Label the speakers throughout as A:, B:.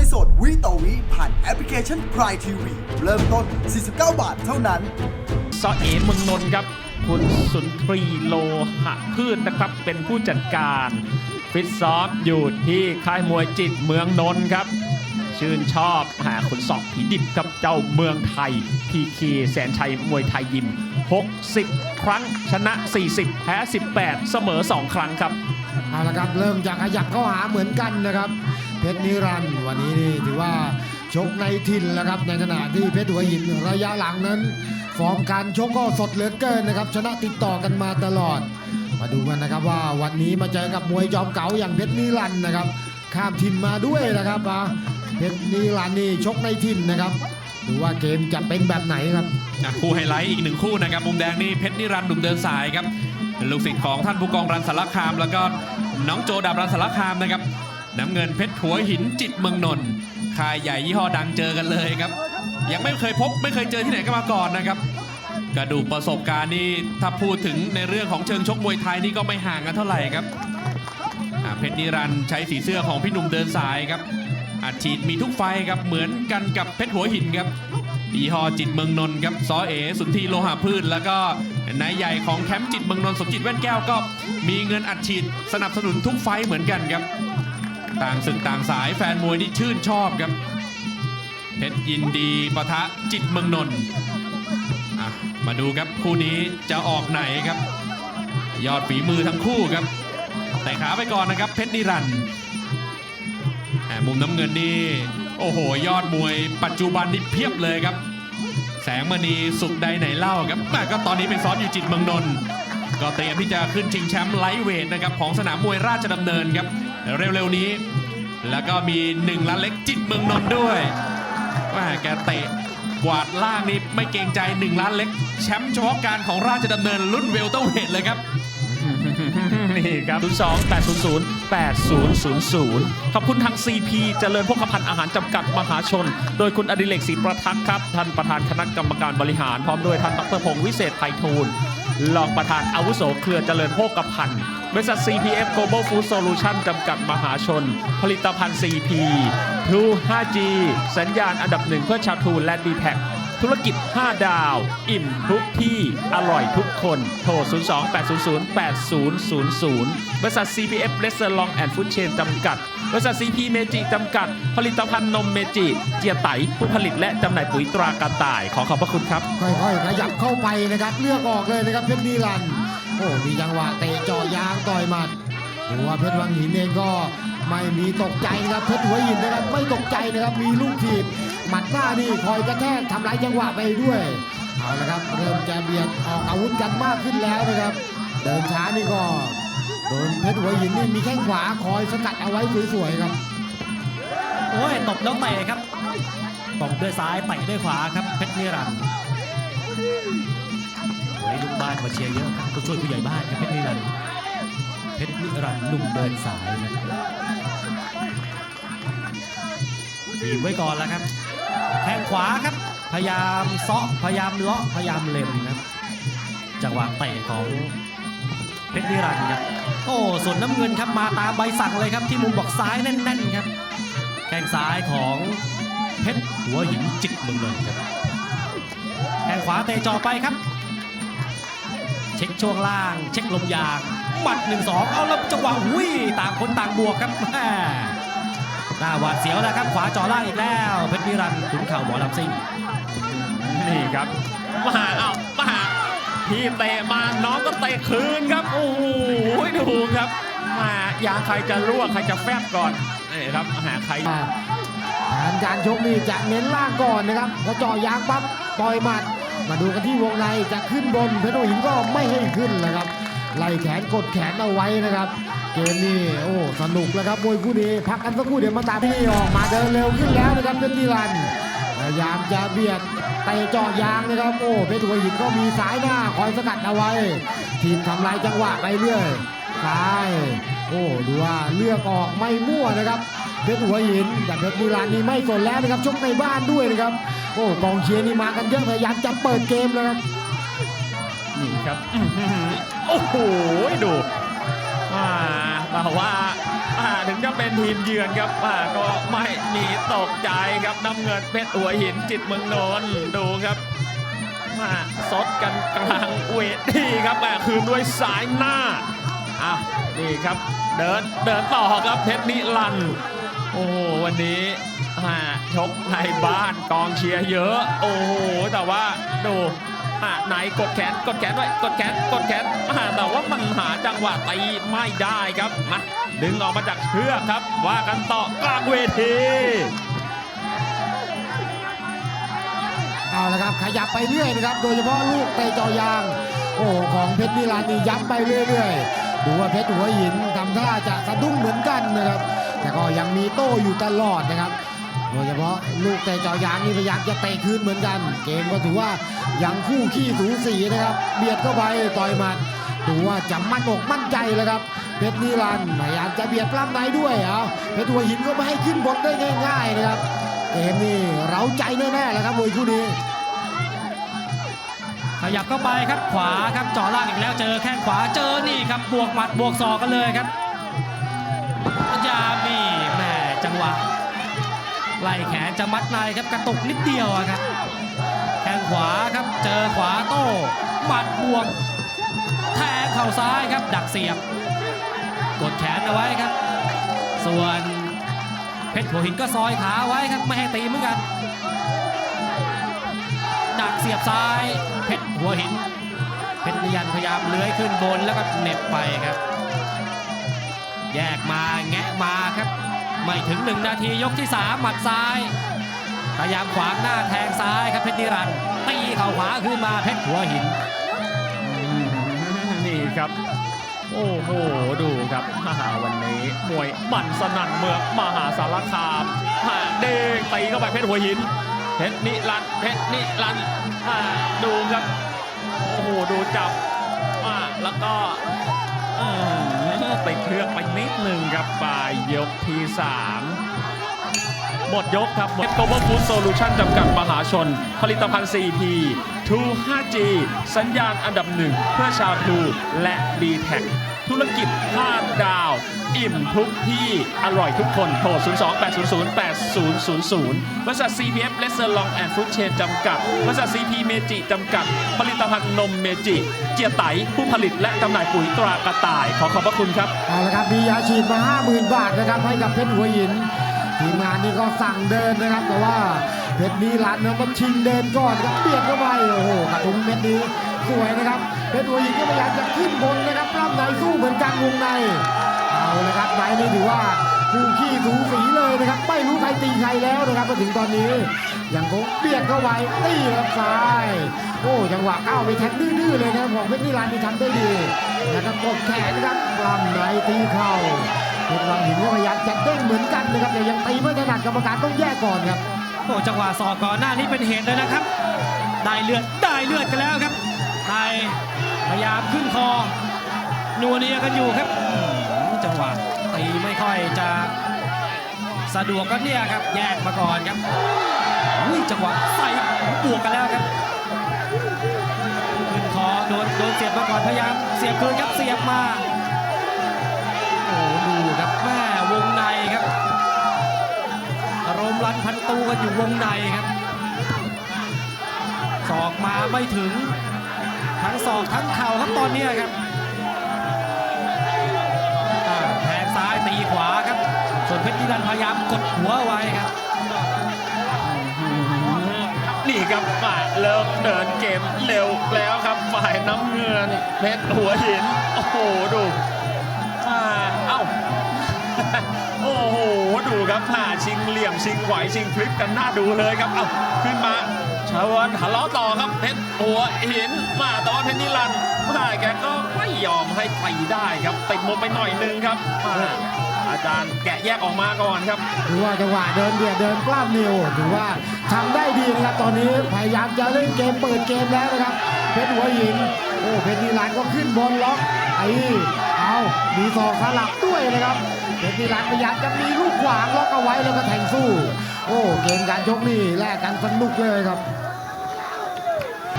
A: วยสดวิต่อวิผ่านแอปพลิเคชัน Prime TV เริ่มต้น 49 บาทเท่านั้น
B: ซอเอเมืองนนท์ครับ คุณสุนทรีโลหะพืชนะครับ เป็นผู้จัดการ ฟิตซ้อมอยู่ที่ค่ายมวยจิตเมืองนนท์ครับ ชื่นชอบหาคุณสอบผีดิบครับเจ้าเมืองไทยพีคีแสนชัยมวยไทยยิม 60 ครั้งชนะ 40 แพ้ 18 เสมอ 2 ครั้งครับ
C: เอาละครับเริ่มจากขยับเข้าหาเหมือนกันนะครับ เพชรนิรันด์วันนี้นี่ถือว่าชกในถิ่นแล้วครับในขณะที่เพชรหัวหินระยะหลังนั้นฟอร์มการชกก็สดเหลือเกินนะครับ ชนะติดต่อกันมาตลอด มาดูกันนะครับว่าวันนี้มาเจอกับมวยจอมเก๋าอย่างเพชรนิรันด์นะครับ ข้ามถิ่นมาด้วยนะครับอะ เพชรนิรันนีโชกในถิ่นนะครับดูว่าเกมจะเป็นแบบไหนครับ
D: อะคู่ไฮไลท์อีกหนึ่งคู่นะครับมุมแดงนี่เพชรนิรันดร์หนุ่มเดินสายครับลูกศิษย์ของท่านผู้กองรันสารคาม แล้วก็น้องโจดาบรันสารคามนะครับน้ำเงินเพชรหัวหินจิตเมืองนนท์ค่ายใหญ่ยี่ห้อดังเจอกันเลยครับยังไม่เคยพบไม่เคยเจอที่ไหนก็มาก่อนนะครับ กระดูกประสบการณ์นี่ถ้าพูดถึงในเรื่องของเชิงชกมวยไทยนี่ก็ไม่ห่างกันเท่าไหร่ครับอะเพชรนิรันดร์ใช้สีเสื้อของพี่หนุ่มเดินสายครับ อัดฉีดมีทุกไฟครับเหมือนกันกับเพชรหัวหินครับยี่ห้อจิตเมืองนนท์ครับซอเอสุนทรีโลหะพืช แล้วก็นายใหญ่ของแคมป์จิตเมืองนนท์สมจิตแว่นแก้วก็ มีเงินอัดฉีดสนับสนุนทุกไฟเหมือนกันครับ ต่างศึกต่างสายแฟนมวยที่ชื่นชอบครับเพชรยินดีปะทะจิตเมืองนนท์มาดูครับคู่นี้จะออกไหนครับ ยอดฝีมือทั้งคู่ครับ แต่ขาไปก่อนนะครับเพชรนิรันดร์ มุมน้ำเงินนี่โอ้โห ยอดมวยปัจจุบันนี่เพียบเลยครับ แสงมณีสุขใดไหนเล่าครับอ่ก็ตอนนี้เป็นซ้อมอยู่จิตเมืองนนท์ก็เตรียมที่จะขึ้นชิงแชมป์ไลท์เวทนะครับของสนามมวยราชดำเนินครับ เร็วๆนี้ แล้วก็มีหนึ่งล้านเล็กจิตเมืองนนท์ด้วยว่าแกเตะกวาดล่างนี่ไม่เกรงใจหนึ่งล้านเล็ก แชมป์เฉพาะการของราชดำเนินรุ่นเวลเตอร์เวทเลยครับ
B: นี่ครับ 02 800 8000 ขอบคุณทาง CP เจริญพกพันธ์อาหารจำกัดมหาชน โดยคุณอดิเรกศรีประทักษ์ครับ ท่านประธานคณะกรรมการบริหาร พร้อมด้วยท่านดรพงศ์วิเศษไพฑูรย์รองประธานอาวุโสเครือเจริญโภคภัณฑ์บริษัท CPF Global Food Solution จำกัดมหาชน ผลิตภัณฑ์ CP True 5G สัญญาณอันดับหนึ่งเพื่อชาวทูและ d t แท ธุรกิจ 5 ดาว อิ่มทุกที่อร่อยทุกคน โทร 02 800 8000 บริษัท CPF r e s t a u r a n t and Food Chain จำกัด บริษัท CP เมจิจำกัด ผลิตภัณฑ์นมเมจิเจียไตผู้ผลิตและจำหน่ายปุ๋ยตรากระต่าย ขอขอบพระคุณครับ
C: ค่อยๆขยับเข้าไปนะครับเลือกออกเลยนะครับเพชรนิรันดร์โอ้มีจังหวะเตะเจ่อยางต่อยหมัดหรือว่าเพชรวังหินเองก็ไม่มีตกใจนะครับเพชรหัวหินนะครับไม่ตกใจนะครับมีลูกถีบ หมัดหน้านี่คอยกระแทกทำลายจังหวะไปด้วยเอาละครับเริ่มจะเบียดออกอาวุธกันมากขึ้นแล้วนะครับ เดินช้านี่ก็โดนเพชรหัวหินนี่มีแข้งขวาคอยสกัดเอาไว้สวยๆครับ
E: โอ้ยตบแล้วเตะครับตบด้วยซ้ายเตะด้วยขวาครับเพชรนิรันดร์วันนี้ลูกบ้านมาเชียร์เยอะครับผู้ช่วยผู้ใหญ่บ้านครับเพชรนิรันดร์เพชรนิรันดร์หนุ่มเดินสายนะทีมไว้ก่อนแล้วครับ แข้งขวาครับ พยายามซาะพยายามเลาะพยายามเล็มครับจังหวะเตะของเพชรนิรันดร์ครับโอ้ส่วนน้ำเงินครับมาตามใบสั่งเลยครับที่มุมบอกซ้ายแน่นๆครับแข้งซ้ายของเพชรหัวหินจิตเมืองนนท์ครับแข้งขวาเตะจ่อไปครับ เช็คช่วงล่าง เช็คลมยางหมัดหนึ่งสองเอาแล้วจังหวะหุยต่างคนต่างบวกครับแม่ หน้าหวาดเสียวแล้วครับ ขวาจ่อล่างอีกแล้วเพชรนิรันดร์ขุนเข่าหมอลำซิ่ง
B: นี่ครับมาหาเอามาหาพี่เตะมาน้องก็เตะคืนครับโอ้โหดูครับ มายางใครจะรั่วใครจะแฟบก่อนนี่ครับหาใคร
C: แผนการชกนี่จะเน้นล่างก่อนนะครับพอเจ่อยางปั๊บต่อยหมัด มาดูกันที่วงในจะขึ้นบนเพชรหัวหินก็ไม่ให้ขึ้นเลยครับ ไล่แขนกดแขนเอาไว้นะครับ เกมนี้โอ้สนุกแล้วครับมวยคู่นี้พักกันสักครู่เดี๋ยวมาตามที่นี่ออกมาเดินเร็วขึ้นแล้วนะครับเพชรนิรันดร์พยายามจะเบียดเตะเจาะยางนะครับ โอ้เพชรหัวหินก็มีสายหน้าคอยสกัดเอาไว้ ทีมทำลายจังหวะไปเรื่อยซ้ายโอ้ดูว่าเลือกออกไม่มั่วนะครับเพชรหัวหินแต่เพชรนิรันดร์นี่ไม่สนแล้วนะครับชกในบ้านด้วยนะครับ โอ้กองเชียร์นี่มากันเยอะพยายามจะเปิดเกมเลยครับ
B: นี่ครับอื้หือโอ้โหดูอ่าว่าถึงจะเป็นทีมเยือนครับก็ไม่มีตกใจครับน้ำเงินเพชรหัวหินจิตเมืองนนท์ดูครับมาซดกันกลางเวทีครับแหมคืนด้วยสายหน้าอะนี่ครับเดินเดินต่อครับเพชรนิรันโอ้โหวันนี้ชกในบ้านกองเชียร์เยอะ โอ้โหแต่ว่าดู อะไหนกดแขนกดแขนไว้กดแขนกดแขนอ่าแต่ว่ามันหาจังหวะตีไม่ได้ครับมาดึงออกมาจากเชือกครับ ว่ากันต่อกลางเวที
C: เอาละครับขยับไปเรื่อยนะครับ โดยเฉพาะลูกเตะจอยาง โอ้ของเพชรนิรันดร์ย้ำไปเรื่อยๆดูว่าเพชรหัวหินทำท่าจะสะดุ้งเหมือนกันนะครับ แต่ก็ยังมีโต้อยู่ตลอดนะครับ โดยเฉพาะลูกเตะเจอยางนี่พยายามจะเตะคืนเหมือนกัน เกมก็ถือว่ายังคู่ขี้สูสีนะครับ เบียดเข้าไปต่อยหมัดดูว่าจะมั่นอกมั่นใจแล้วครับเพชรนิรันพยายามจะเบียดปล้ำในด้วยเอาเพชรหัวหินก็ไม่ให้ขึ้นบนได้ง่าย ๆนะครับเกมนี่เร้าใจแน่ๆแล้วครับมวยคู่นี้
E: ขยับเข้าไปครับขวาครับจ่อล่างอีกแล้วเจอแข้งขวาเจอนี่ครับบวกหมัดบวกศอกกันเลยครับพยายาม ไล่แขนจะมัดในครับกระตุกนิดเดียวครับแข้งขวาครับเจอขวาโต้หมัดบวกแทงเข่าซ้ายครับ ดักเสียบ กดแขนเอาไว้ครับ ส่วนเพชรหัวหินก็ซอยขาไว้ครับไม่ให้ตีเหมือนกัน ดักเสียบซ้าย เพชรหัวหิน เพชรยันพยายามเลื้อยขึ้นบนแล้วก็เหน็บไปครับ แยกมาแงะมาครับ ไม่ถึงหนึ่งนาทียกที่ 3 หมัดซ้าย พยายามขวางหน้าแทงซ้ายครับเพชรนิรันด์ตีเข่าขวาขึ้นมาเพชรหัวหิน
B: นี่ครับ โอ้โห ดูครับฮ่าวันนี้มวยมันสนั่นเมืองมหาสารคามฮ่าเด้งตีเข้าไปเพชรหัวหิน เพชรนิรันดร์เพชรนิรันต์ดูครับ โอ้โห ดูจับอ่าแล้วก็ ติดเครื่องไปนิดนึงครับปลายยกที่สามหมดยกครับ g l o b a l Food Solution จำกัดมหาชน ผลิตภัณฑ์ 4P 2 5G สัญญาณอันดับหนึ่งเพื่อชาวทูและ d t แท ธุรกิจ5ดาว อิ่มทุกที่อร่อยทุกคนโทร 02-800-8000 บริษัท CPF r e s t a u r a n t and Food Chain จำกัด บริษัท CP เมจิจำกัด ผลิตภัณฑ์นมเมจิ เจียไตผู้ผลิตและจำหน่ายปุ๋ยตรากระต่าย ขอขอบพระคุณครับ
C: เอาละครับมียาฉีดมา 50,000 บาทนะครับให้กับเพชรหัวหินทีมงานนี่ก็สั่งเดินนะครับแต่ว่าเพชรนิรันดร์นะมันชิงเดินก่อนครับเบียดเข้าไปโอ้โหกระทุ้งเม็ดนี้ สวยนะครับเพชรหัวหินก็พยายามจะขึ้นบนนะครับปล้ำในสู้เหมือนกันวงในเอาละครับในนี่ถือว่าคู่ขี้สูสีเลยนะครับไม่รู้ใครตีใครแล้วนะครับมาถึงตอนนี้ยังคงเบียดเข้าไปตีครับซ้ายโอ้จังหวะก้าวไปแทงดื้อๆเลยนะบของเพชรนิรันดร์ที่ทำได้ดีแล้วก็กดแขนนะครับปล้ำในตีเข่าเพชรวังหินก็พยายามจะเด้งเหมือนกันนะครับแต่ยังตีไม่ถนัดกรรมการต้องแยกก่อนครับ
E: โอ้จังหวะศอกก่อนหน้านี้เป็นเหตุเลยนะครับ ได้เลือดได้เลือดกันแล้วครับ ไทยพยายามขึ้นคอนัวเนียกันอยู่ครับจังหวะตีไม่ค่อยจะสะดวกก็เนี่ยครับ แยกมาก่อนครับอุ้ยจังหวะใส่บวกกันแล้วครับขึ้นคอโดนโดนเสียบมาก่อนพยายามเสียบคืนครับเสียบมาโอ้ดูครับแม่วงในครับอารมณ์รันพันตูกันอยู่วงในครับศอกมาไม่ถึง ทั้งศอกทั้งเข่าครับตอนนี้ครับอ่าแทงซ้ายตีขวาครับ ส่วนเพชรนิรันพยายามกดหัวไว้ครับ
B: นี่ครับมาเริ่มเดินเกมเร็วแล้วครับฝ่ายน้ำเงินเพชรหัวหิน โอ้โหดูอ่าเอ้าโอ้โห ดูครับผ่าชิงเหลี่ยมชิงไหวชิงพลิกกันน่าดูเลยครับ เอ้าขึ้นมา ชาวันทะเลาะต่อครับเพชรหัวหินมาแต่ว่าเพชรนิรันดร์มาแกก็ไม่ยอมให้ตีได้ครับติดมุมไปหน่อยนึงครับมาอาจารย์แกะแยกออกมาก่อนครับ
C: ถือว่าจังหวะเดินเบียดเดินกล้ามนิวถือว่าทำได้ดีนะครับตอนนี้พยายามจะเล่นเกมเปิดเกมแล้วนะครับเพชรหัวหินโอ้เพชรนิรันดร์ก็ขึ้นบนล็อกไอ้เอามีศอกสลับด้วยนะครับเพชรนิรันดร์พยายามจะมีลูกข วางล็อกเอาไว้แล้วก็แทงสู้ โอ้เกมการชกนี่แลกกันสนุกเลยครับ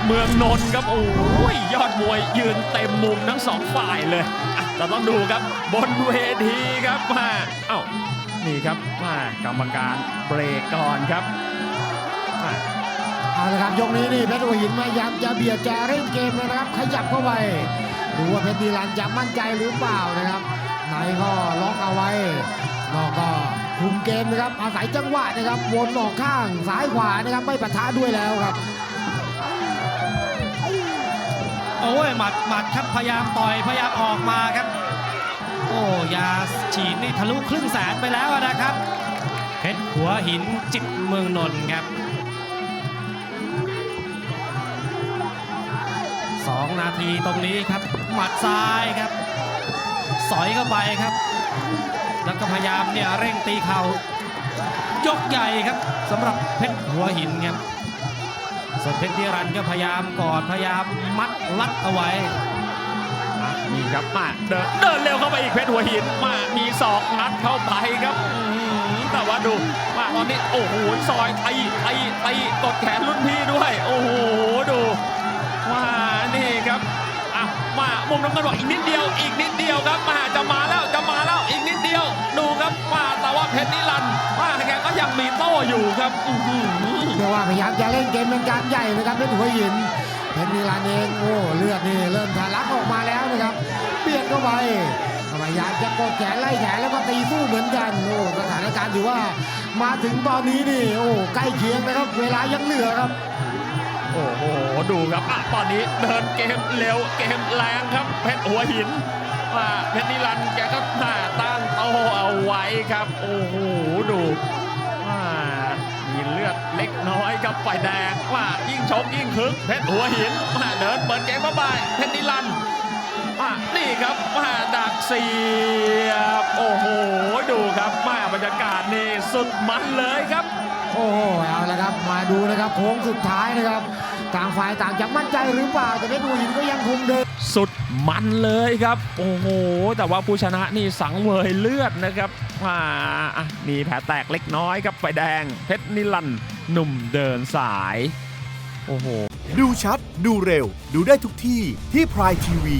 B: เมืองนนท์ครับโอ้ยยอดมวยยืนเต็มมุมทั้งสองฝ่ายเลยอะเราต้องดูครับบนเวทีครับมาเอ้านี่ครับมากรรมการเบรกก่อนครับมา
C: เอาละครับยกนี้นี่เพชรหัวหินพยายามจะเบียดจะเร่งเกมเลยนะครับ ขยับเข้าไปดูว่าเพชรดีรันจะมั่นใจหรือเปล่านะครับในก็ล็อกเอาไว้ นอกก็คุมเกมนะครับอาศัยจังหวะนะครับวนออกข้างซ้ายขวานะครับไม่ปะทะด้วยแล้วครับ
E: โอ้ยหมัดหมัดครับพยายามต่อยพยายามออกมาครับ โอ้ยาฉีดนี่ทะลุครึ่งแสนไปแล้วนะครับเพชรหัวหินจิตเมืองนนท์ครับสองนาทีตรงนี้ครับ หมัดซ้ายครับ สอยเข้าไปครับ แล้วก็พยายามเนี่ยเร่งตีเข่ายกใหญ่ครับสำหรับเพชรหัวหินครับส่วนเพชรนิรันก็พยายามกอดพยายามมัดรัดเอาไว้
B: นี่ครับมาเดินเดินเร็วเข้าไปอีกเพชรหัวหินมามีศอกงัดเข้าไปครับแต่ว่าดูมาตอนนี้โอ้โหซอยตีตีตีกดแขนรุ่นพี่ด้วย โอ้โหดูว่านี่ครับอะมามุมน้ำเงินบอกอีกนิดเดียว อีกนิดเดียวครับมาจะมาจะมาแล้ว มาแต่ว่าเพชรนิรันดร์มาแกก็ยังมีโต้อยู่ครับอื้อหือ
C: เรียกว่าพยายามจะเล่นเกมเป็นการใหญ่นะครับเพชรหัวหินเพชรนิรันดร์เองโอ้เลือดนี่เริ่มทะลักออกมาแล้วนะครับเบียดเข้าไปพยายามจะกดแขนไล่แขนแล้วก็ตีสู้เหมือนกันโอ้สถานการณ์ถือว่ามาถึงตอนนี้นี่โอ้ใกล้เคียงนะครับเวลายังเหลือครับ
B: โอ้โหดูครับอะตอนนี้เดินเกมเร็วเกมแรงครับเพชรหัวหินว่าเพชรนิรันดร์แกก็หน้าตั้งโต เอาไว้ครับ โอ้โหดูว่ามีเลือดเล็กน้อยกับไฟแดงว่ายิ่งชกยิ่งคึกเพชรหัวหินมาเดินเปิดเกมเข้าไปเพชรนิรันมานี่ครับมาดักเสียบ โอ้โห ดูครับมาบรรยากาศนี่สุดมันเลยครับ
C: โอ้โหเอาละครับมาดูนะครับโค้งสุดท้ายนะครับต่างฝ่ายต่างจะมั่นใจหรือเปล่าแต่เพชรหัวหินก็ยังคงเดิน
B: สุดมันเลยครับ โอ้โห แต่ว่าผู้ชนะนี่สังเวยเลือดนะครับอ่าอะมีแผลแตกเล็กน้อยครับไฟแดง เพชรนิรันดร์หนุ่มเดินสาย โอ้โห
A: ดูชัด ดูเร็ว ดูได้ทุกที่ที่พรายทีวี